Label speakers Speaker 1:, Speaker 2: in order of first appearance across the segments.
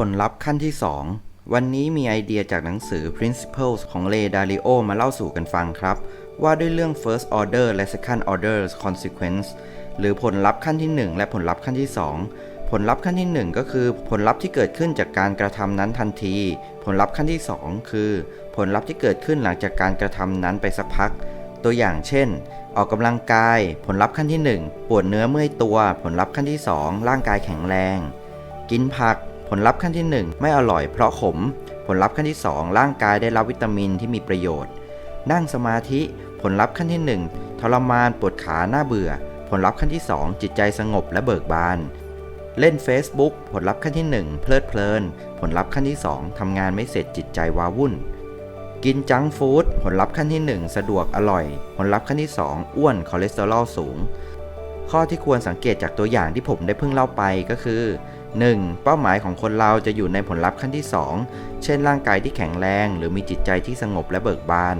Speaker 1: ผลลัพธ์ขั้นที่ 2 วันนี้มีไอเดียจากหนังสือ Principles ของเลดาริโอมาเล่าสู่กันฟังครับ ว่าด้วยเรื่อง first order และ second order consequence หรือผลลัพธ์ขั้นที่ 1 และผลลัพธ์ขั้นที่ 2 ผลลัพธ์ขั้นที่ 1 ก็คือผลลัพธ์ที่เกิดขึ้นจากการกระทำนั้นทันที ผลลัพธ์ขั้นที่ 2 คือ ผลลัพธ์ที่เกิดขึ้นหลังจากการกระทำนั้นไปสักพัก ตัวอย่างเช่น ออกกำลังกาย ผลลัพธ์ขั้นที่ 1 ปวดเนื้อเมื่อยตัว ผลลัพธ์ขั้นที่ 2 ร่างกายแข็งแรง กินผัก ลลัพธ์ขั้นที่ 1 ไม่อร่อยเพราะขม ผลลัพธ์ขั้นที่ 2 ร่างกายได้รับวิตามินที่มีประโยชน์ นั่งสมาธิผลลัพธ์ขั้นที่ 1 ทรมานปวดขาหน้าเบื่อ ผลลัพธ์ขั้นที่ 2 จิตใจสงบและเบิกบาน เล่น Facebook ผลลัพธ์ขั้นที่ 1 เพลิดเพลิน ผลลัพธ์ขั้นที่ 2ทำงานไม่เสร็จจิตใจว้าวุ่น กินจังฟู้ดผลลัพธ์ขั้นที่ 1 สะดวกอร่อย ผลลัพธ์ขั้นที่ 2 อ้วนคอเลสเตอรอลสูง ข้อที่ควรสังเกตจากตัวอย่างที่ผมได้เพิ่งเล่าไปก็คือ 1. เป้าหมายของคนเราจะอยู่ในผลลัพธ์ขั้นที่ 2 เช่นร่างกายที่แข็งแรง หรือมีจิตใจที่สงบและเบิกบาน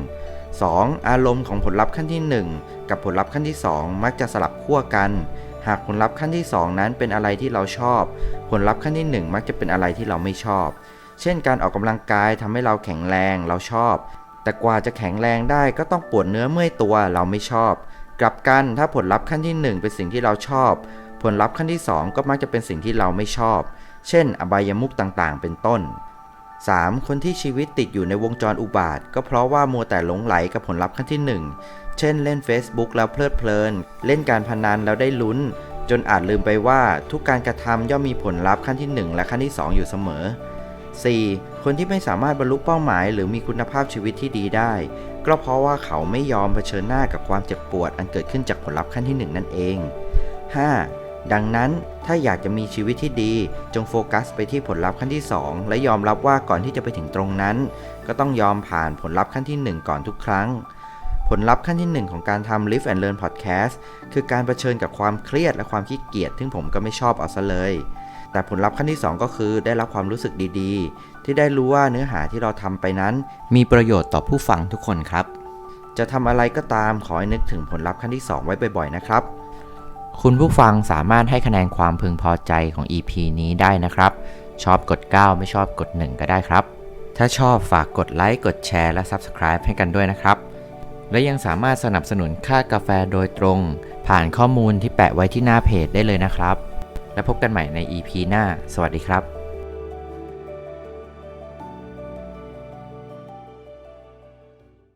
Speaker 1: 2. อารมณ์ของผลลัพธ์ขั้นที่ 1 กับผลลัพธ์ขั้นที่ 2 มักจะสลับขั้วกัน หากผลลัพธ์ขั้นที่ 2 นั้นเป็นอะไรที่เราชอบ ผลลัพธ์ขั้นที่ 1 มักจะเป็นอะไรที่เราไม่ชอบ เช่น การออกกำลังกายทำให้เราแข็งแรงเราชอบ แต่กว่าจะแข็งแรงได้ก็ต้องปวดเนื้อเมื่อยตัวเราไม่ชอบ กลับกันถ้าผลลัพธ์ขั้นที่ 1 เป็นสิ่งที่เราชอบ ผลลัพธ์ขั้นที่ 2 ก็มักจะเป็นสิ่งที่เราไม่ชอบ เช่น อบายมุขต่างๆ เป็นต้น 3. คนที่ชีวิตติดอยู่ในวงจรอุบาท ก็เพราะว่ามัวแต่หลงไหลกับผลลัพธ์ขั้นที่ 1 เช่น เล่น Facebook แล้วเพลิดเพลิน เล่นการพนันแล้วได้ลุ้น จนอาจลืมไปว่าทุกการกระทำย่อมมีผลลัพธ์ขั้นที่ 1 และขั้นที่ 2 อยู่เสมอ 4. คนที่ไม่สามารถบรรลุเป้าหมาย หรือมีคุณภาพชีวิตที่ดีได้ ก็เพราะว่าเขาไม่ยอมเผชิญหน้ากับความเจ็บปวด อันเกิดขึ้นจากผลลัพธ์ขั้นที่ 1 นั่นเอง 5. ดังนั้นถ้าอยากจะมีชีวิตที่ดี จงโฟกัสไปที่ผลลัพธ์ขั้นที่ 2 และยอมรับว่าก่อนที่จะไปถึงตรงนั้น ก็ต้องยอมผ่านผลลัพธ์ขั้นที่ 1 ก่อนทุกครั้ง ผลลัพธ์ขั้นที่ 1 ของการทำ Live and Learn Podcast คือการเผชิญกับความเครียดและความขี้เกียจซึ่งผมก็ไม่ชอบเอาซะเลย แต่ผลลัพธ์ขั้นที่ 2 ก็คือได้รับความรู้สึกดีๆ ที่ได้รู้ว่าเนื้อหาที่เราทำไปนั้น มีประโยชน์ต่อผู้ฟังทุกคนครับ จะทำอะไรก็ตามขอให้นึกถึงผลลัพธ์ขั้นที่ 2 ไว้บ่อยๆนะครับ
Speaker 2: คุณผู้ฟังสามารถให้คะแนนความพึงพอใจของ EP นี้ได้นะครับ ชอบกด 9 ไม่ชอบกด 1 ก็ได้ครับ ถ้าชอบฝากกดไลค์กดแชร์และ Subscribe ให้กันด้วยนะครับ และยังสามารถสนับสนุนค่ากาแฟโดยตรง ผ่านข้อมูลที่แปะไว้ที่หน้าเพจได้เลยนะครับ และพบกันใหม่ใน EP หน้า สวัสดีครับ